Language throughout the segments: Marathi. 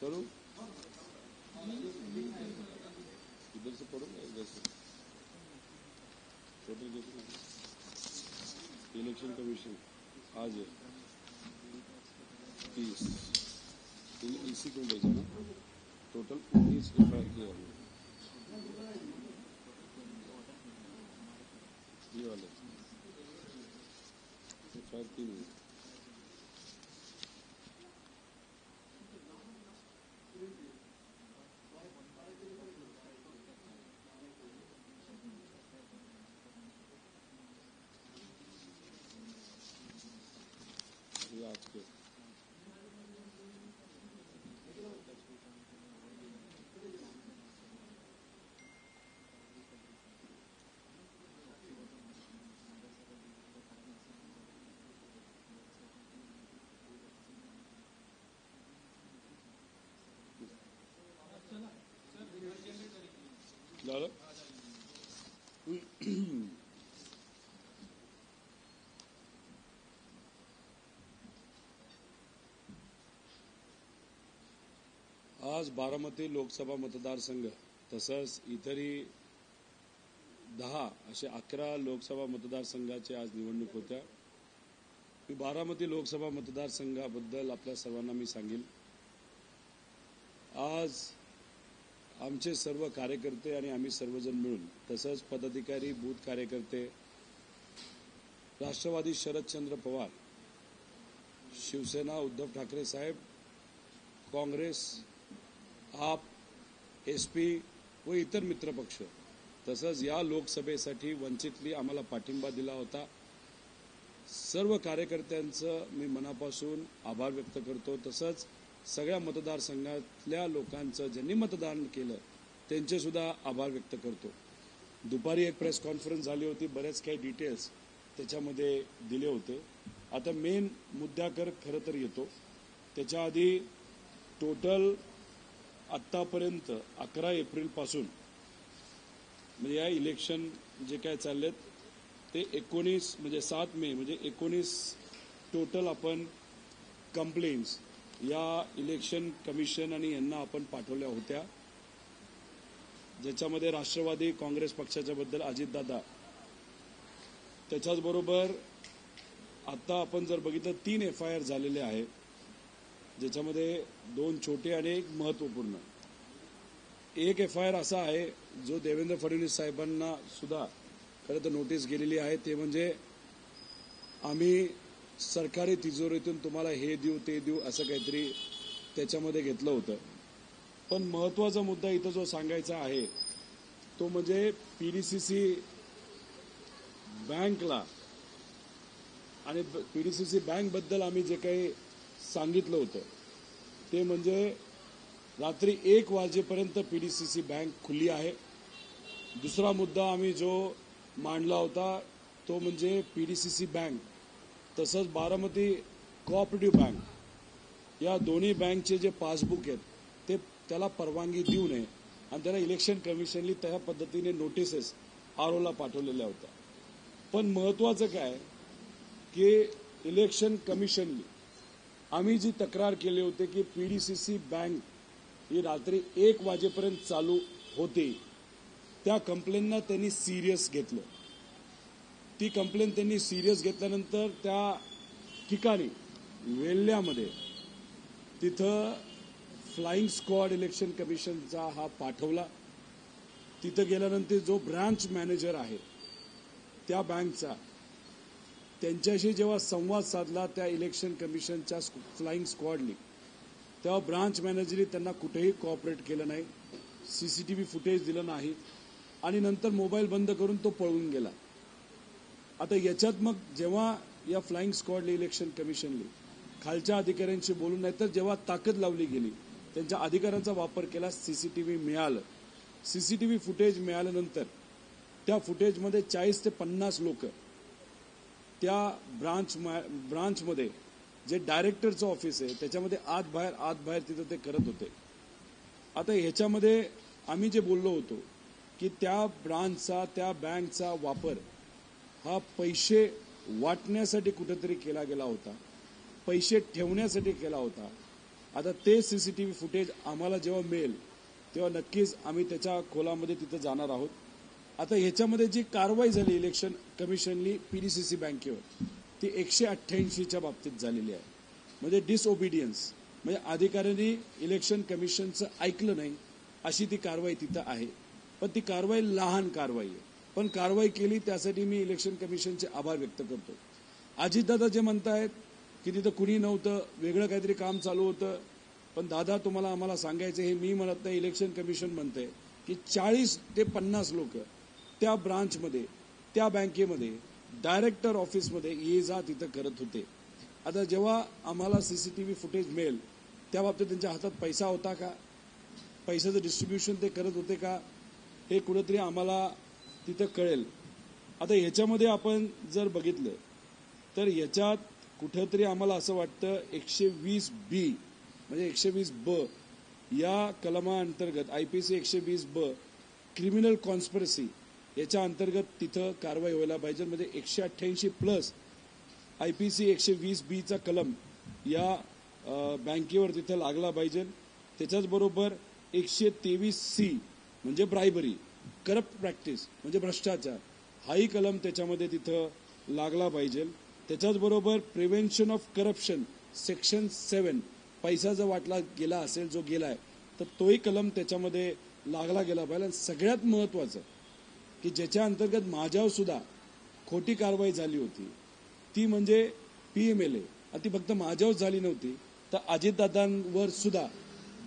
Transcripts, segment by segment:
करूँ इधर से पढ़ो ना इधर से। टोटल कितना इलेक्शन कमीशन, आज है। तीस। इसी को भेजा टोटल उन्नीस एफ़ किया हमने ये वाले। एफ़ तीन हुए ये आज आज बारामती लोकसभा मतदारसंघ तसंच इतरही दहा असे अकरा लोकसभा मतदारसंघाची आज निवडणूक होत्या. मी बारामती लोकसभा मतदारसंघाबद्दल आपल्या सर्वांना मी सांगेन आज आमचे सर्व कार्यकर्ते आणि आम्ही सर्वजण मिळून तसंच पदाधिकारी बूथ कार्यकर्ते राष्ट्रवादी शरदचंद्र पवार शिवसेना उद्धव ठाकरे साहेब काँग्रेस आप एस पी व इतर मित्रपक्ष तसंच या लोकसभेसाठी वंचितली आम्हाला पाठिंबा दिला होता. सर्व कार्यकर्त्यांचं मी मनापासून आभार व्यक्त करतो. तसंच सगळ्या मतदारसंघातल्या लोकांचं ज्यांनी मतदान केलं त्यांचे सुद्धा आभार व्यक्त करतो. दुपारी एक प्रेस कॉन्फरन्स झाली होती बरेच काही डिटेल्स त्याच्यामध्ये दिले होते. आता मेन मुद्द्याकर खरं तर येतो. त्याच्या आधी टोटल आत्तापर्यंत अकरा एप्रिलपासून म्हणजे या इलेक्शन जे काय चाललेत ते एकोणीस म्हणजे सात मे म्हणजे एकोणीस टोटल आपण कंप्लेंट्स या इलेक्शन कमिशन आणि यांना आपण पाठवल्या होत्या. ज्याच्यामध्ये राष्ट्रवादी काँग्रेस पक्षाच्या बद्दल अजितदादा त्याच्याच बरोबर आता आपण जर बघितलं तीन एफ आय आर झालेले आहेत. ज्याच्यामध्ये दोन छोटे आणि एक महत्त्वपूर्ण एक एफ आय आर असा आहे जो देवेंद्र फडणवीस साहेबांना सुद्धा खरं तर नोटीस गेलेली आहे. ते म्हणजे आम्ही सरकारी तिजोरीतून तुम्हाला हे देऊ ते देऊ असं काहीतरी त्याच्यामध्ये घेतलं होतं. पण महत्त्वाचा मुद्दा इथं जो सांगायचा आहे तो म्हणजे पीडीसीसी बँकला आणि पीडीसीसी बँकबद्दल आम्ही जे काही सांगितलं होतं. ते म्हणजे रात्री एक वाजेपर्यंत पीडीसीसी बँक खुली आहे. दुसरा मुद्दा आम्ही जो मांडला होता तो म्हणजे पीडीसीसी बँक तसंच बारामती कोऑपरेटिव्ह बँक या दोन्ही बँकचे जे पासबुक आहेत ते त्याला परवानगी देऊ नये. आणि त्याला इलेक्शन कमिशननी त्या पद्धतीने नोटिसेस आरोला पाठवलेल्या होत्या. पण महत्वाचं काय की इलेक्शन कमिशननी आम्ही जी तक्रार केली होती की पीडीसीसी बँक ही रात्री एक वाजेपर्यंत चालू होती. त्या कंप्लेंटना त्यांनी सिरियस घेतलं. ती कंप्लेंट त्यांनी सिरियस घेतल्यानंतर त्या ठिकाणी वेल्ल्यामध्ये तिथं फ्लाइंग स्क्वॉड इलेक्शन कमिशनचा हा पाठवला. तिथं गेल्यानंतर जो ब्रांच मॅनेजर आहे त्या बँकचा त्यांच्याशी जेव्हा संवाद साधला त्या इलेक्शन कमिशनच्या फ्लाइंग स्क्वॉडने तेव्हा ब्रांच मॅनेजरनी त्यांना कुठेही कॉपरेट केलं नाही. सीसीटीव्ही फुटेज दिलं नाही. आणि नंतर मोबाईल बंद करून तो पळून गेला. आता याच्यात मग जेव्हा या फ्लाइंग स्क्वॉडने इलेक्शन कमिशनने खालच्या अधिकाऱ्यांशी बोलून नाही तर जेव्हा ताकद लावली गेली त्यांच्या अधिकारांचा वापर केला सीसीटीव्ही मिळालं. सीसीटीव्ही फुटेज मिळाल्यानंतर त्या फुटेजमध्ये चाळीस ते पन्नास लोक त्या ब्रांच ब्रांचमध्ये जे डायरेक्टरचं ऑफिस आहे त्याच्यामध्ये आत बाहेर आत बाहेर तिथं ते करत होते. आता ह्याच्यामध्ये आम्ही जे बोललो होतो की त्या ब्रांचचा त्या बँकचा वापर हा पैसे वाटण्यासाठी कुठेतरी केला गेला होता. पैसे ठेवण्यासाठी केला होता. आता ते सीसीटीव्ही फुटेज आम्हाला जेव्हा मिळेल तेव्हा नक्कीच आम्ही त्याच्या खोलामध्ये तिथं जाणार आहोत. आता ह्याच्यामध्ये जी कारवाई झाली इलेक्शन कमिशननी पीडीसीसी बँकेवर ती एकशे अठ्ठ्याऐंशीच्या बाबतीत झालेली आहे. म्हणजे डिसओबिडियन्स म्हणजे अधिकाऱ्यांनी इलेक्शन कमिशनचं ऐकलं नाही अशी ती कारवाई तिथं आहे. पण ती कारवाई लहान कारवाई आहे. पण कारवाई केली त्यासाठी मी इलेक्शन कमिशनचे आभार व्यक्त करतो. अजितदादा जे म्हणतायत की तिथं कुणी नव्हतं वेगळं काहीतरी काम चालू होतं पण दादा तुम्हाला आम्हाला सांगायचं हे मी म्हणत नाही इलेक्शन कमिशन म्हणतंय की चाळीस ते पन्नास लोक त्या ब्रांचमध्ये त्या बँकेमध्ये डायरेक्टर ऑफिसमध्ये ये जा तिथं करत होते. आता जेव्हा आम्हाला सीसीटीव्ही फुटेज मिळेल त्या बाबतीत त्यांच्या हातात पैसा होता का? पैशाचं डिस्ट्रीब्युशन ते करत होते का? हे कुठंतरी आम्हाला तिथं कळेल. आता ह्याच्यामध्ये आपण जर बघितलं तर ह्याच्यात कुठंतरी आम्हाला असं वाटतं एकशे वीस बी म्हणजे एकशे वीस ब या कलमाअंतर्गत आय पी सी एकशे वीस ब क्रिमिनल कॉन्स्परसी याच्या अंतर्गत तिथं कारवाई व्हायला पाहिजे. म्हणजे एकशे अठ्ठ्याऐंशी प्लस आय पी सी एकशे वीस बीचा कलम या बँकेवर तिथं लागला पाहिजे. त्याच्याच बरोबर एकशे तेवीस सी म्हणजे ब्रायबरी करप्ट प्रॅक्टिस म्हणजे भ्रष्टाचार हाही कलम त्याच्यामध्ये तिथं लागला पाहिजे. त्याच्याच बरोबर prevention of corruption section seven पैसा जर वाटला गेला असेल जो गेलाय तर तोही कलम त्याच्यामध्ये लागला गेला पाहिजे. आणि सगळ्यात महत्वाचं की ज्याच्या अंतर्गत माझ्यावर सुद्धा खोटी कारवाई झाली होती. ती म्हणजे पी एम एल ए. ती फक्त माझ्यावर झाली नव्हती तर अजितदादांवर सुद्धा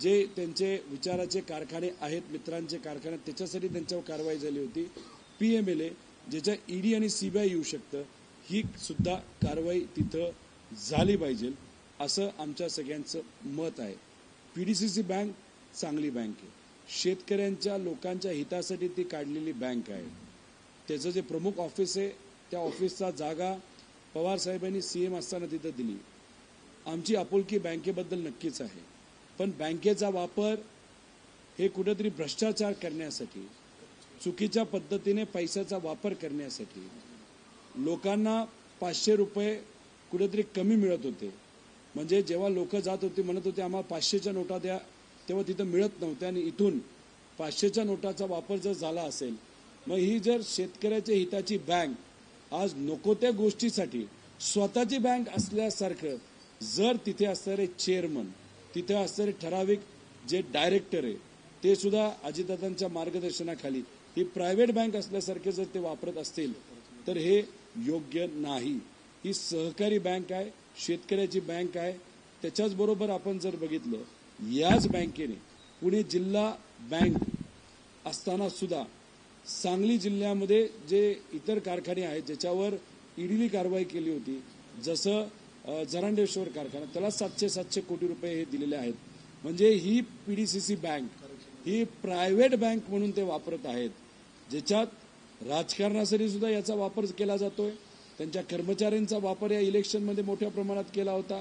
जे त्यांचे विचाराचे कारखाने आहेत मित्रांचे कारखाने त्याच्यासाठी त्यांच्यावर कारवाई झाली होती. पी एम एल ए ज्याच्या ईडी आणि सीबीआय येऊ शकतं ही सुद्धा कारवाई तिथं झाली पाहिजे असं आमच्या सगळ्यांचं मत आहे. पीडीसीसी बँक चांगली बँक आहे. शेतकऱ्यांच्या लोकांच्या हितासाठी ती काढलेली बँक आहे. त्याचं जे प्रमुख ऑफिस आहे त्या ऑफिसचा जागा पवार साहेबांनी सीएम असताना तिथं दिली. आमची आपुलकी बँकेबद्दल नक्कीच आहे. पण बँकेचा वापर हे कुठेतरी भ्रष्टाचार करण्यासाठी चुकीच्या पद्धतीने पैशाचा वापर करण्यासाठी लोकांना पाचशे रुपये कुठेतरी कमी मिळत होते. म्हणजे जेव्हा लोक जात होते म्हणत होते आम्हाला पाचशेच्या नोटा द्या तेव्हा तिथं मिळत नव्हत्या आणि इथून पाचशेच्या नोटाचा वापर जर झाला असेल मग ही जर शेतकऱ्याच्या हिताची बँक आज नको त्या गोष्टीसाठी स्वतःची बँक असल्यासारखं जर तिथे असणारे चेअरमन तिथे असणारे ठराविक जे डायरेक्टर आहे ते सुद्धा अजितदादांच्या मार्गदर्शनाखाली ही प्रायव्हेट बँक असल्यासारखे जर ते वापरत असतील तर हे योग्य नाही. ही सहकारी बँक आहे शेतकऱ्याची बँक आहे. त्याच्याच बरोबर आपण जर बघितलं याच बँकेने पुणे जिल्हा बँक असताना सुद्धा सांगली जिल्ह्यामध्ये जे इतर कारखाने आहेत ज्याच्यावर ईडीने कारवाई केली होती जसं झरांडेश्वर जरांडेश्वर कारखाना त्याला सातशे सातशे कोटी रुपये हे दिलेले आहेत. म्हणजे ही पीडीसीसी बँक ही प्रायव्हेट बँक म्हणून ते वापरत आहेत ज्याच्यात राजकारणासाठी सुद्धा याचा वापर केला जातोय. त्यांच्या कर्मचाऱ्यांचा वापर या इलेक्शनमध्ये मोठ्या प्रमाणात केला होता.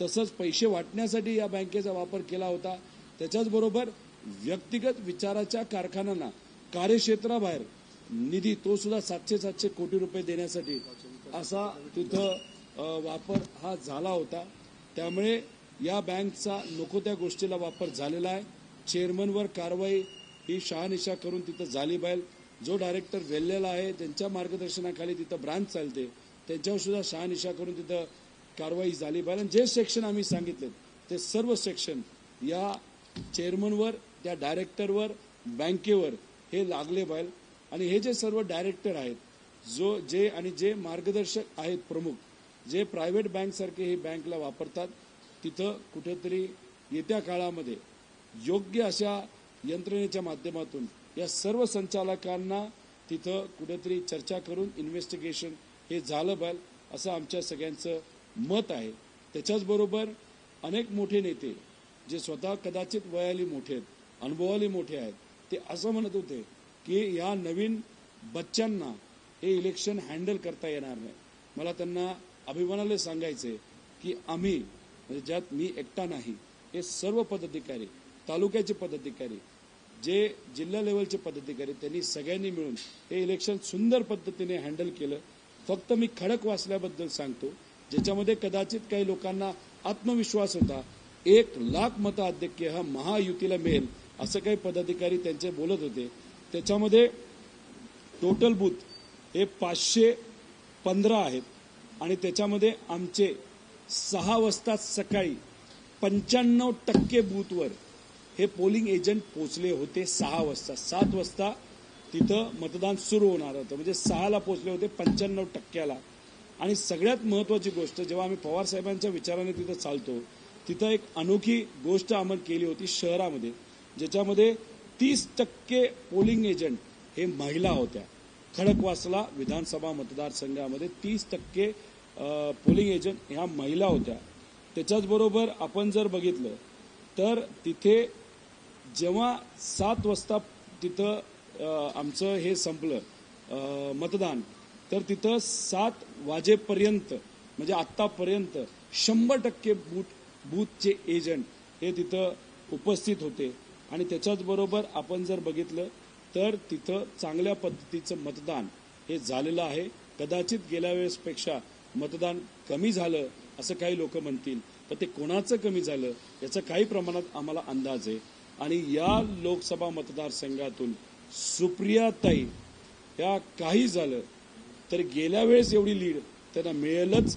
तसंच पैसे वाटण्यासाठी या बँकेचा वापर केला होता. त्याच्याचबरोबर व्यक्तिगत विचाराच्या कारखान्यांना कार्यक्षेत्राबाहेर निधी तो सुद्धा सातशे सातशे कोटी रुपये देण्यासाठी असा तिथं वापर हा झाला होता. त्यामुळे या बँकचा नको त्या गोष्टीला वापर झालेला आहे. चेअरमनवर कारवाई ही शहानिशा करून तिथं झाली पाहिजे जो डायरेक्टर वेल्लेला आहे त्यांच्या मार्गदर्शनाखाली तिथं ब्रांच चालते. त्यांच्यावर सुद्धा शहानिशा करून तिथं कारवाई झाली. पाहिजे आणि जे सेक्शन आम्ही सांगितले ते सर्व सेक्शन या चेअरमनवर त्या डायरेक्टरवर बँकेवर हे लागले पाहिजे आणि हे जे सर्व डायरेक्टर आहेत जो जे आणि जे मार्गदर्शक आहेत प्रमुख जे प्रायव्हेट बँक सारखे हे बँकला वापरतात तिथं कुठेतरी येत्या काळामध्ये योग्य अशा यंत्रणेच्या माध्यमातून या सर्व संचालकांना तिथं कुठेतरी चर्चा करून इन्व्हेस्टिगेशन हे झालं पाहिजे असं आमच्या सगळ्यांचं मत आहे. त्याच्याचबरोबर अनेक मोठे नेते जे स्वतः कदाचित वयाली मोठे आहेत अनुभवाली मोठे आहेत ते असं म्हणत होते की या नवीन बच्चांना हे इलेक्शन हँडल करता येणार नाही. मला त्यांना अभिमानाला सांगायचे की आम्ही म्हणजे ज्यात मी एकटा नाही हे सर्व पदाधिकारी तालुक्याचे पदाधिकारी जे जिल्हा लेवलचे पदाधिकारी त्यांनी सगळ्यांनी मिळून हे इलेक्शन सुंदर पद्धतीने हँडल केलं. फक्त मी खडक वाचल्याबद्दल सांगतो. ज्याच्यामध्ये कदाचित काही लोकांना आत्मविश्वास होता. एक लाख मतं हा महायुतीला मिळेल असं काही पदाधिकारी त्यांचे बोलत होते. त्याच्यामध्ये टोटल बूथ हे पाचशे पंधरा आहेत. आणि त्याच्यामध्ये आमचे सहा वाजता सकाळी पंच्याण्णव टक्के बूथवर हे पोलिंग एजंट पोचले होते सहा वाजता. सात वाजता तिथं मतदान सुरू होणार होतं. म्हणजे सहाला पोचले होते पंच्याण्णव टक्क्याला. आणि सगळ्यात महत्वाची गोष्ट जेव्हा आम्ही पवार साहेबांच्या विचाराने तिथं चालतो तिथं एक अनोखी गोष्ट आम्ही केली होती शहरामध्ये ज्याच्यामध्ये तीस टक्के पोलिंग एजंट हे महिला होत्या. खडकवासला विधानसभा मतदारसंघामध्ये तीस टक्के पोलिंग एजंट ह्या महिला होत्या. त्याच्याचबरोबर आपण जर बघितलं तर तिथे जेव्हा सात वाजता तिथं आमचं हे संपलं मतदान तर तिथं सात वाजेपर्यंत म्हणजे आत्तापर्यंत शंभर टक्के बूथ बूथचे एजंट हे तिथं उपस्थित होते. आणि त्याच्याच बरोबर आपण जर बघितलं तर तिथं चांगल्या पद्धतीचं मतदान हे झालेलं आहे. कदाचित गेल्या वेळेसपेक्षा मतदान कमी झालं असं काही लोक म्हणतील. पण ते कोणाचं कमी झालं याचा काही प्रमाणात आम्हाला अंदाज आहे. आणि या लोकसभा मतदारसंघातून सुप्रियाताई या काही झालं तर गेल्या वेळेस एवढी लीड त्यांना मिळेलच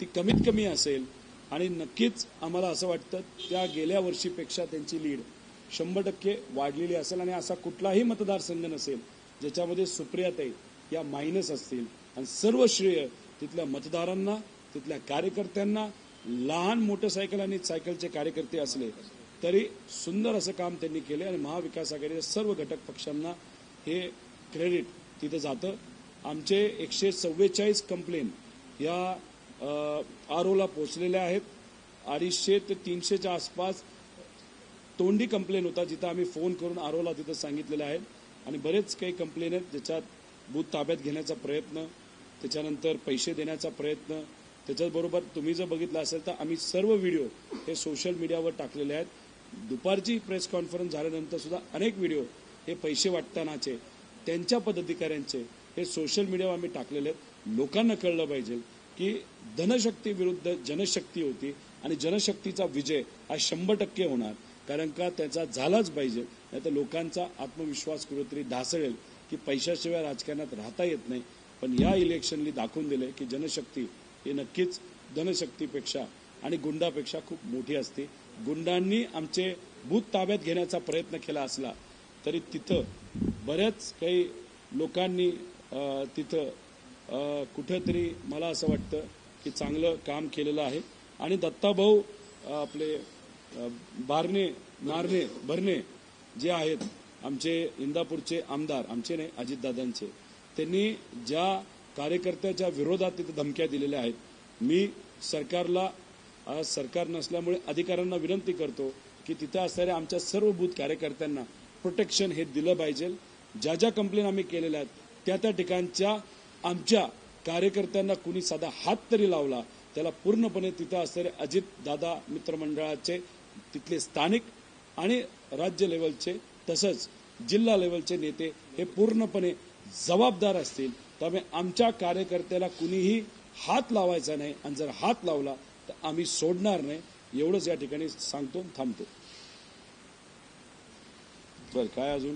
ती कमीत कमी असेल. आणि नक्कीच आम्हाला असं वाटतं त्या गेल्या वर्षीपेक्षा त्यांची लीड शंभर टक्के वाढलेली असेल आणि असा कुठलाही मतदारसंघ नसेल ज्याच्यामध्ये सुप्रियाताई या मायनस असतील. आणि सर्व श्रेय तिथल्या मतदारांना तिथल्या कार्यकर्त्यांना लहान मोटरसायकल आणि सायकलचे कार्यकर्ते असले तरी सुंदर असं काम त्यांनी केले आणि महाविकास आघाडीच्या सर्व घटक पक्षांना हे क्रेडिट तिथं जातं. आमचे एकशे चव्वेचाळीस कंप्लेन या आरोला पोचलेल्या आहेत. अडीचशे ते तीनशेच्या आसपास तोंडी कंप्लेन होता जिथं आम्ही फोन करून आरोला तिथं सांगितलेलं आहे. आणि बरेच काही कंप्लेन आहेत ज्याच्यात बूथ ताब्यात घेण्याचा प्रयत्न त्याच्यानंतर पैसे देण्याचा प्रयत्न त्याच्याचबरोबर तुम्ही जर बघितलं असेल तर आम्ही सर्व व्हिडिओ हे सोशल मीडियावर टाकलेले आहेत. दुपारची प्रेस कॉन्फरन्स झाल्यानंतर सुद्धा अनेक व्हिडिओ हे पैसे वाटतानाचे त्यांच्या पदाधिकाऱ्यांचे हे सोशल मीडियावर आम्ही टाकलेले आहेत. लोकांना कळलं पाहिजे की धनशक्ती विरुद्ध जनशक्ती होती आणि जनशक्तीचा विजय हा शंभर टक्के होणार. कारण का? त्याचा झालाच पाहिजे. नाही तर लोकांचा आत्मविश्वास कुठेतरी ढासळेल की पैशाशिवाय राजकारणात राहता येत नाही. पण या इलेक्शननी दाखवून दिले की जनशक्ती ही नक्कीच धनशक्तीपेक्षा आणि गुंडापेक्षा खूप मोठी असते. गुंडांनी आमचे बूथ ताब्यात घेण्याचा प्रयत्न केला असला तरी तिथं बऱ्याच काही लोकांनी तिथं कुठंतरी मला असं वाटतं की चांगलं काम केलेलं आहे. आणि दत्ताभाऊ आपले बारणे नारणे भरणे जे आहेत आमचे इंदापूरचे आमदार आमचे नाही अजितदादांचे त्यांनी ज्या कार्यकर्त्याच्या विरोधात तिथे धमक्या दिलेल्या आहेत मी सरकारला सरकार नसल्यामुळे अधिकाऱ्यांना विनंती करतो की तिथं असणाऱ्या आमच्या सर्व बूथ कार्यकर्त्यांना प्रोटेक्शन हे दिलं पाहिजे. ज्या ज्या कंप्लेन आम्ही केलेल्या आहेत त्या त्या ठिकाणच्या आमच्या कार्यकर्त्यांना कुणी साधा हात तरी लावला त्याला पूर्णपणे तिथं असणारे अजित दादा मित्रमंडळाचे तिथले स्थानिक आणि राज्य लेवलचे तसंच जिल्हा लेवलचे नेते हे पूर्णपणे जबाबदार असतील. त्यामुळे आमच्या कार्यकर्त्याला कुणीही हात लावायचा नाही. आणि जर हात लावला तर आम्ही सोडणार नाही. एवढंच या ठिकाणी सांगतो थांबतो. बर काय अजून?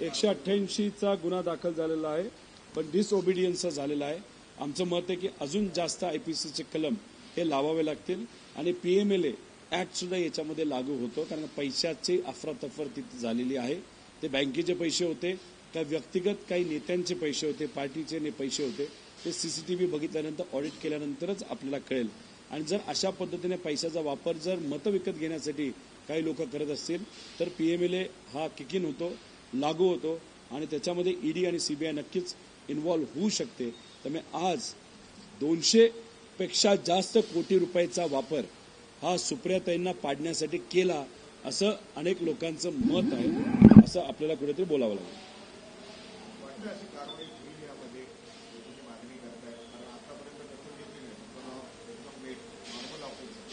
एकशे अठ्ठ्याऐंशीचा गुन्हा दाखल झालेला आहे पण डिसओबिडियन्सचा झालेला आहे. आमचं मत आहे की अजून जास्त आयपीसीचे कलम हे लावावे लागतील आणि पीएमएलए ऍक्ट सुद्धा याच्यामध्ये लागू होतो कारण पैशाची अफरातफर तिथे झालेली आहे. ते बँकेचे पैसे होते त्या व्यक्तिगत काही नेत्यांचे पैसे होते पार्टीचे ने पैसे होते ते सीसीटीव्ही बघितल्यानंतर ऑडिट केल्यानंतरच आपल्याला कळेल. आणि जर अशा पद्धतीने पैशाचा वापर जर मतं विकत घेण्यासाठी काही लोक करत असतील तर पीएमएलए हा किकिन होतो. लागू होतो आणि त्याच्यामध्ये ईडी आणि सीबीआय नक्कीच इन्व्हॉल्व्ह होऊ शकते. त्यामुळे आज दोनशे पेक्षा जास्त कोटी रुपयाचा वापर हा सुप्रियाताईंना पाडण्यासाठी केला असं अनेक लोकांचं मत आहे असं आपल्याला कुठेतरी बोलावं लागेल.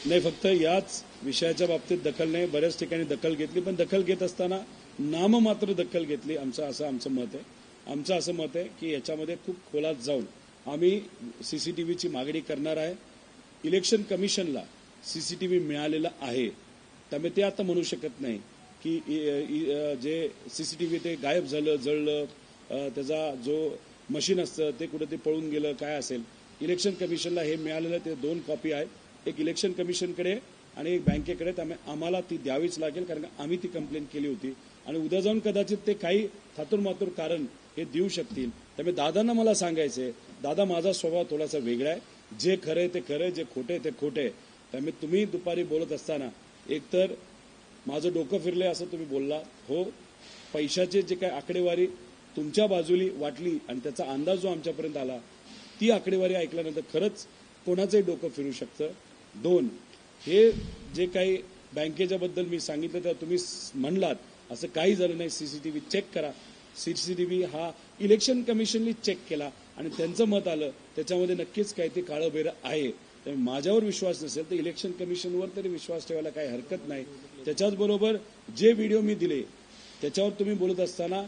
नाही फक्त याच विषयाच्या बाबतीत दखल नाही. बऱ्याच ठिकाणी दखल घेतली पण दखल घेत असताना नाममात्र दखल घेतली. आमचं असं आमचं मत आहे. आमचं असं मत आहे की याच्यामध्ये खूप खोलात जाऊन आम्ही सीसीटीव्हीची मागणी करणार आहे. इलेक्शन कमिशनला सीसीटीव्ही मिळालेला आहे. त्यामुळे ते आता म्हणू शकत नाही की इ- जे सीसीटीव्ही ते गायब झालं जळलं त्याचा जो मशीन असतं ते कुठं ते पळून गेलं काय असेल. इलेक्शन कमिशनला हे मिळालेलं ते दोन कॉपी आहेत. एक इलेक्शन कमिशनकडे आणि एक बँकेकडे. त्यामुळे आम्हाला ती द्यावीच लागेल कारण आम्ही ती कंप्लेंट केली होती. आणि उद्या जाऊन कदाचित ते काही थातूर मातूर कारण हे देऊ शकतील. त्यामुळे दादांना मला सांगायचंय दादा माझा स्वभाव थोडासा वेगळा आहे. जे खरं आहे ते खरं आहे जे खोटे आहे ते खोटं आहे त्यामुळे तुम्ही दुपारी बोलत असताना एकतर माझं डोकं फिरलंय असं तुम्ही बोलला. हो पैशाचे जे काय आकडेवारी तुमच्या बाजूली वाटली आणि त्याचा अंदाज जो आमच्यापर्यंत आला ती आकडेवारी ऐकल्यानंतर खरंच कोणाचंही डोकं फिरू शकतं. दोन हे जे काही बँकेच्या बद्दल मी सांगितलं तर तुम्ही म्हणलात असं काही झालं नाही. सीसीटीव्ही चेक करा. सीसीटीव्ही हा इलेक्शन कमिशननी चेक केला आणि त्यांचं मत आलं. त्याच्यामध्ये नक्कीच काही ते काळं आहे. त्यामुळे माझ्यावर विश्वास नसेल तर इलेक्शन कमिशनवर तरी विश्वास ठेवायला काही हरकत नाही. त्याच्याच बरोबर जे व्हिडिओ मी दिले त्याच्यावर तुम्ही बोलत असताना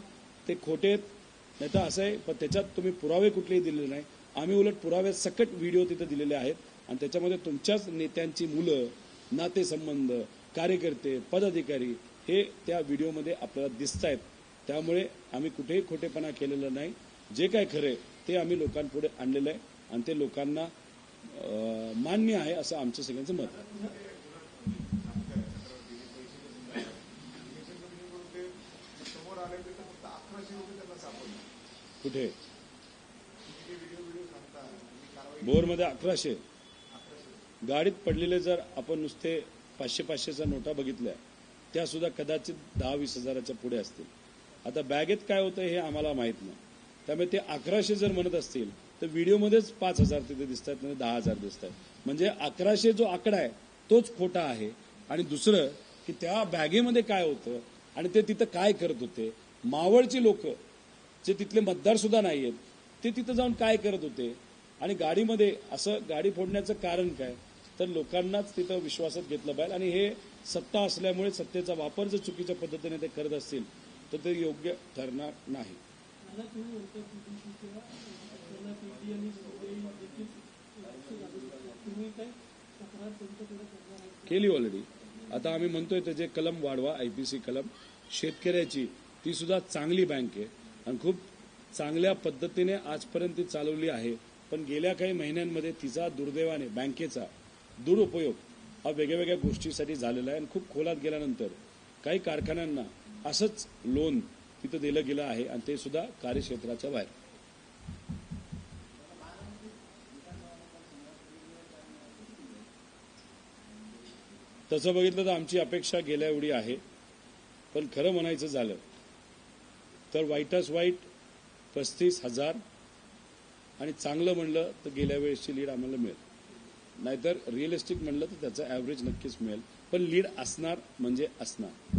ते खोटे नाही तर असं आहे पण त्याच्यात तुम्ही पुरावे कुठलेही दिलेले नाही. आम्ही उलट पुरावे सकट व्हिडिओ तिथे दिलेले आहेत. आणि त्याच्यामध्ये तुमच्याच नेत्यांची मुलं नातेसंबंध कार्यकर्ते पदाधिकारी हे त्या व्हिडिओमध्ये आपल्याला दिसत आहेत त्यामुळे आम्ही कुठेही खोटेपणा केलेला नाही. जे काय खरे आहे ते आम्ही लोकांपुढे आणलेलं आहे आणि ते लोकांना मान्य आहे असं आमचं सगळ्यांचं मत आहे. कुठे? बोरमध्ये अकराशे. अकराशे गाडीत पडलेले जर आपण नुसते पाचशे पाचशेच्या नोटा बघितल्या त्या सुद्धा कदाचित दहा वीस हजाराच्या पुढे असतील. आता बॅगेत काय होतं हे आम्हाला माहीत नाही. त्यामुळे ते अकराशे जर म्हणत असतील तर व्हिडिओमध्येच पाच हजार तिथे दिसत आहेत म्हणजे दहा हजार दिसत आहेत म्हणजे अकराशे जो आकडा आहे तोच खोटा आहे. आणि दुसरं की त्या बॅगेमध्ये काय होतं आणि ते तिथं काय करत होते? मावळची लोक जे तिथले मतदार सुद्धा नाही आहेत ते तिथं जाऊन काय करत होते? आणि गाडीमध्ये असं गाडी फोडण्याचं कारण काय? तर लोकांनाच तिथं विश्वासात घेतलं पाहिजे. आणि हे सत्ता असल्यामुळे सत्तेचा वापर जर चुकीच्या पद्धतीने ते करत असतील तर ते योग्य ठरणार नाही. केली ऑलरेडी आता आम्ही म्हणतोय ते जे कलम वाढवा आयपीसी कलम. शेतकऱ्याची ती सुद्धा चांगली बँक आहे आणि खूप चांगल्या पद्धतीने आजपर्यंत ती चालवली आहे. पण गेल्या काही महिन्यांमध्ये तिचा दुर्दैवाने बँकेचा दुरुपयोग हा वेगळ्या वेगळ्या गोष्टीसाठी झालेला आहे आणि खूप खोलात गेल्यानंतर काही कारखान्यांना असंच लोन तिथं दिलं गेलं आहे आणि ते सुद्धा कार्यक्षेत्राच्या बाहेर. तसं बघितलं तर आमची अपेक्षा गेल्या एवढी आहे पण खरं म्हणायचं झालं तर वाईटच वाईट पस्तीस हजार आणि चांगलं म्हणलं तर गेल्या वेळेसची लीड आम्हाला मिळेल. नाहीतर रिअलिस्टिक म्हणलं तर त्याचं ॲव्हरेज नक्कीच मिळेल. पण लीड असणार म्हणजे असणार.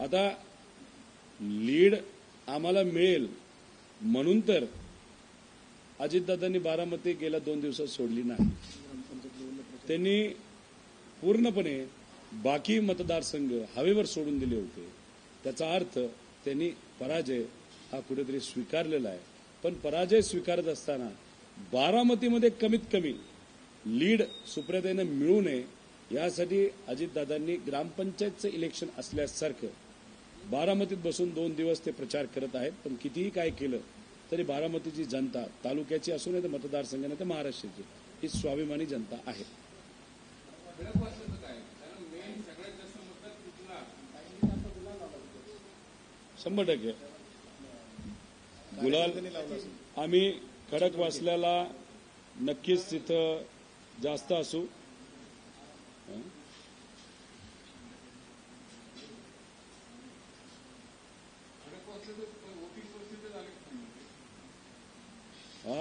आता लीड आम्हाला मिळेल म्हणून तर अजितदादांनी बारामती गेल्या दोन दिवसात सोडली नाही. त्यांनी पूर्णपणे बाकी मतदारसंघ हवेवर सोडून दिले होते. त्याचा अर्थ त्यांनी पराजय हा कुठेतरी स्वीकारलेला आहे. पण पराजय स्वीकारत असताना बारामतीमध्ये कमीत कमी लीड सुप्रियाताईनं मिळू नये यासाठी अजितदादांनी ग्रामपंचायतचं इलेक्शन असल्यासारखं बारामतीत बसून दोन दिवस ते प्रचार करत आहेत पण कितीही काय केलं तरी बारामतीची जनता तालुक्याची असू नये तर मतदारसंघ नाही तर महाराष्ट्राची ही स्वाभिमानी जनता आहे. शंभर टक्के. गुलाल आम्ही खडकवासल्याला नक्कीच तिथं जास्त असू. हा?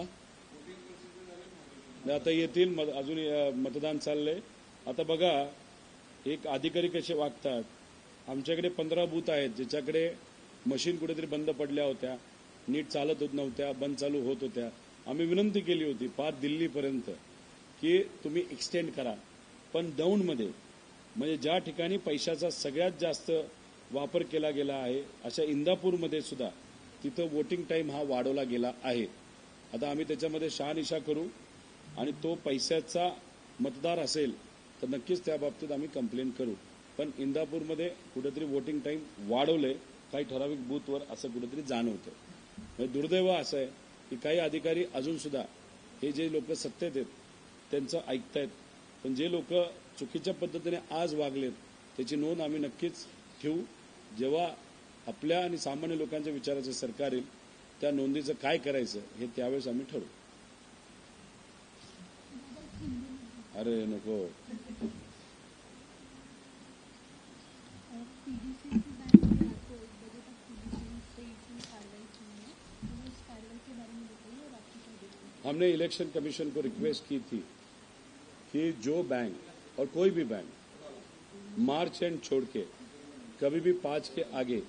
आता येतील अजून मतदान चाललंय. आता बघा एक अधिकारी कसे वागतात. आमच्याकडे पंधरा बूथ आहेत ज्याच्याकडे मशीन कुठेतरी बंद पडल्या होत्या. नीट चालत होत नव्हत्या बंद चालू होत होत्या. आम्ही विनंती केली होती पार दिल्लीपर्यंत की तुम्ही एक्सटेंड करा. पण दौंडमध्ये म्हणजे ज्या ठिकाणी पैशाचा सगळ्यात जास्त वापर केला गेला आहे अशा इंदापूरमध्ये सुद्धा तिथं वोटिंग टाइम हा वाढवला गेला आहे. आता आम्ही त्याच्यामध्ये शहानिशा करू आणि तो पैशाचा मतदार असेल तर नक्कीच त्या बाबतीत आम्ही कंप्लेंट करू. पण इंदापूरमध्ये कुठेतरी वोटिंग टाईम वाढवले काही ठराविक बूथवर असं कुठेतरी जाणवतं दुर्दैव असं आहे की काही अधिकारी अजून सुद्धा हे जे लोक सत्तेत आहेत त्यांचं ऐकतायत. पण जे लोक चुकीच्या पद्धतीने आज वागलेत त्याची नोंद आम्ही नक्कीच ठेवू. जेव्हा आपल्या आणि सामान्य लोकांच्या विचाराचं सरकार येईल त्या नोंदीचं काय करायचं हे त्यावेळेस आम्ही ठरवू. अरे नको. हमने इलेक्शन कमीशन को रिक्वेस्ट की थी कि जो बैंक और कोई भी बैंक मार्च एंड छोड़ के कभी भी पाँच के आगे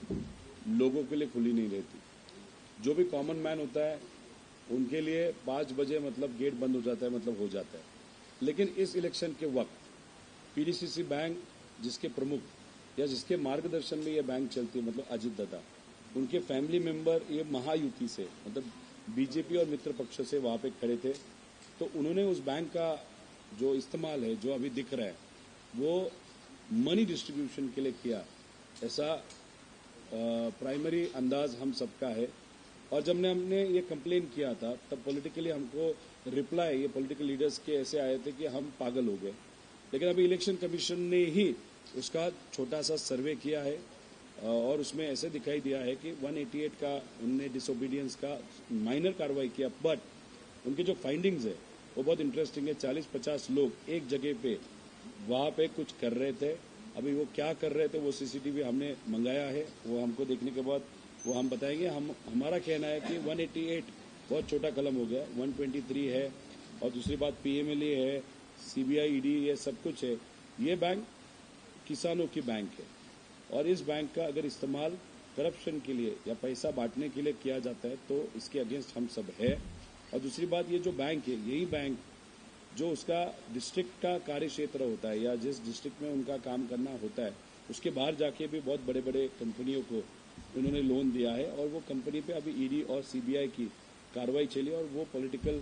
लोगों के लिए खुली नहीं रहती। जो भी कॉमन मैन होता है, उनके लिए पाँच बजे मतलब गेट बंद हो जाता है मतलब हो जाता है। लेकिन इस इलेक्शन के वक्त पीडीसीसी बैंक जिसके प्रमुख या जिसके मार्गदर्शन में ये बैंक चलती है मतलब अजित दादा उनके फैमिली मेंबर ये महायुति से मतलब बीजेपी और मित्र पक्ष से वहाँ पे खड़े थे। तो उन्होंने उस बैंक का जो इस्तेमाल है, जो अभी दिख रहा है, वो मनी डिस्ट्रीब्यूशन के लिए किया। ऐसा प्राइमरी अंदाज हम सबका है। और जब ने, हमने ये कंप्लेन किया था, तब पॉलिटिकली हमको रिप्लाई ये पॉलिटिकल लीडर्स के ऐसे आए थे कि हम पागल हो गए। लेकिन अभी इलेक्शन कमीशन ने ही उसका छोटा सा सर्वे किया है। और उसमें ऐसे दिखाई दिया है कि 188 का उनने डिसोबीडियंस का माइनर कार्रवाई किया बट उनके जो फाइंडिंग्स है, वो बहुत इंटरेस्टिंग है। 40-50 लोग एक जगह पे वहाँ पे कुछ कर रहे थे। अभी वो क्या कर रहे थे, वो सीसीटीवी हमने मंगाया है। वो हमको देखने के बाद वो हम बताएँगे। हम, हमारा कहना है कि 188 बहुत छोटा कलम हो गया। 123 है और दूसरी बात पीएमएलए है सीबीआई ईडी ये सब कुछ है। ये बैंक किसानों की बैंक है। और इस बैंक का अगर इस्तेमाल करप्शन के लिए या पैसा बांटने के लिए किया जाता है तो इसके अगेंस्ट हम सब है। और दूसरी बात, ये जो बैंक है, यही बैंक जो उसका डिस्ट्रिक्ट का कार्य क्षेत्र होता है या जिस डिस्ट्रिक्ट में उनका काम करना होता है, उसके बाहर जाके भी बहुत बड़े बड़े कंपनियों को उन्होंने लोन दिया है और वो कंपनी पे अभी ईडी और सीबीआई की कार्रवाई चली और वो पॉलिटिकल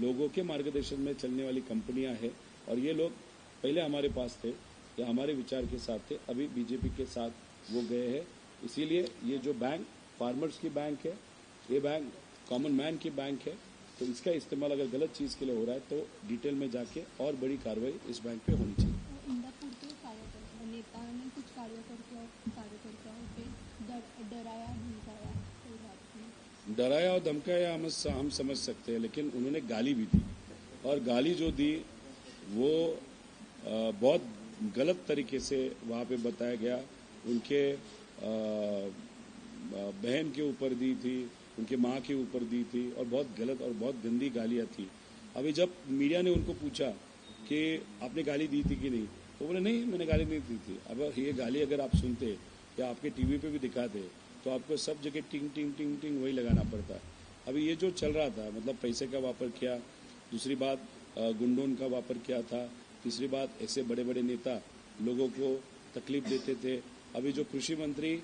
लोगों के मार्गदर्शन में चलने वाली कंपनियाँ हैं। और ये लोग पहले हमारे पास थे या हमारे विचार के साथ थे, अभी बीजेपी के साथ वो गए हैं। इसीलिए ये जो बैंक फार्मर्स की बैंक है, ये बैंक कॉमन मैन की बैंक है तो इसका इस्तेमाल अगर गलत चीज़ के लिए हो रहा है तो डिटेल में जाके और बड़ी कार्रवाई इस बैंक पे होनी चाहिए। डराया और धमकाया हम हम समझ सकते हैं, लेकिन उन्होंने गाली भी दी। और गाली जो दी, वो बहुत गलत तरीके से वहाँ पे बताया गया। उनके बहन के ऊपर दी थी, उनके माँ के ऊपर दी थी और बहुत गलत और बहुत गंदी गालियाँ थी। अभी जब मीडिया ने उनको पूछा कि आपने गाली दी थी कि नहीं तो बोले, नहीं, मैंने गाली नहीं दी थी। अब ये गाली अगर आप सुनते या आपके टीवी पे भी दिखाते तो आपको सब जगह टिंग टिंग टिंग टिंग वही लगाना पड़ता। अभी ये जो चल रहा था मतलब पैसे का वापर किया, दूसरी बात गुंडोन का वापर किया था तीसरी बात, ऐसे बड़े बड़े नेता लोगों को तकलीफ़ देते थे। अभी जो कृषि मंत्री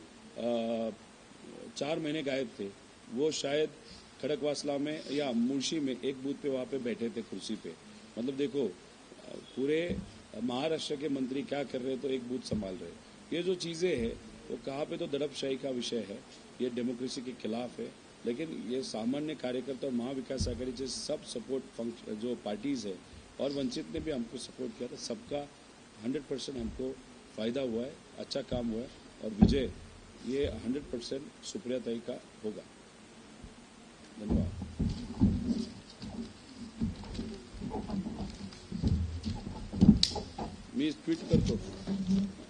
चार महीने गायब थे, वो शायद खड़कवासला में या मुंशी में एक बूथ पे वहाँ पे बैठे थे कुर्सी पे। मतलब देखो, पूरे महाराष्ट्र के मंत्री क्या कर रहे तो एक बूथ संभाल रहे ये जो चीज़ें हैं, वो कहाँ पे तो दड़पशाही का विषय है। ये डेमोक्रेसी के खिलाफ है। लेकिन ये सामान्य कार्यकर्ता और महाविकास आघाड़ी सब सपोर्ट फ़ंक्शन जो पार्टीज़ है और वंचित ने भी हमको सपोर्ट किया था। सबका हंड्रेड परसेंट हमको फ़ायदा हुआ है अच्छा काम हुआ है और विजय, ये हंड्रेड परसेंट सुप्रिया तय का होगा। धन्यवाद। मी ट्विट करतो